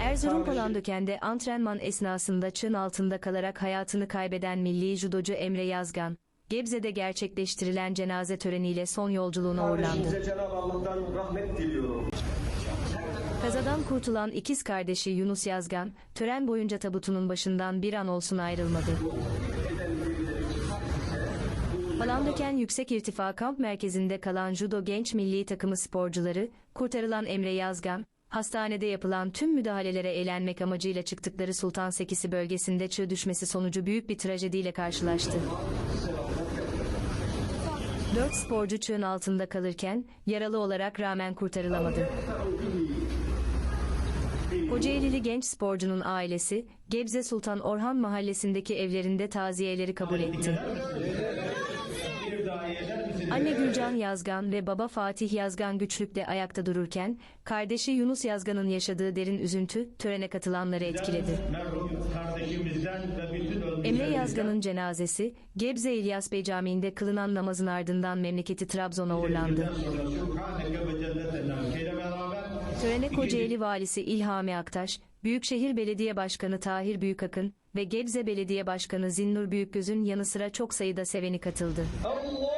Erzurum Palandöken'de antrenman esnasında çın altında kalarak hayatını kaybeden milli judocu Emre Yazgan, Gebze'de gerçekleştirilen cenaze töreniyle son yolculuğuna uğurlandı. Kazadan kurtulan ikiz kardeşi Yunus Yazgan, tören boyunca tabutunun başından bir an olsun ayrılmadı. Palandöken Yüksek İrtifa Kamp Merkezi'nde kalan judo genç milli takımı sporcuları, kurtarılan Emre Yazgan, hastanede yapılan tüm müdahalelere eğlenmek amacıyla çıktıkları Sultan Sekisi bölgesinde çığ düşmesi sonucu büyük bir trajediyle karşılaştı. Dört sporcu çığın altında kalırken yaralı olarak rağmen kurtarılamadı. Kocaelili genç sporcunun ailesi, Gebze Sultan Orhan mahallesindeki evlerinde taziyeleri kabul etti. Anne Gülcan Yazgan ve baba Fatih Yazgan güçlükle ayakta dururken, kardeşi Yunus Yazgan'ın yaşadığı derin üzüntü törene katılanları etkiledi. Emre Yazgan'ın cenazesi, Gebze İlyas Bey Camii'nde kılınan namazın ardından memleketi Trabzon'a uğurlandı. Törene Kocaeli Valisi İlhami Aktaş, Büyükşehir Belediye Başkanı Tahir Büyükakın ve Gebze Belediye Başkanı Zinnur Büyükgöz'ün yanı sıra çok sayıda seveni katıldı. Allahu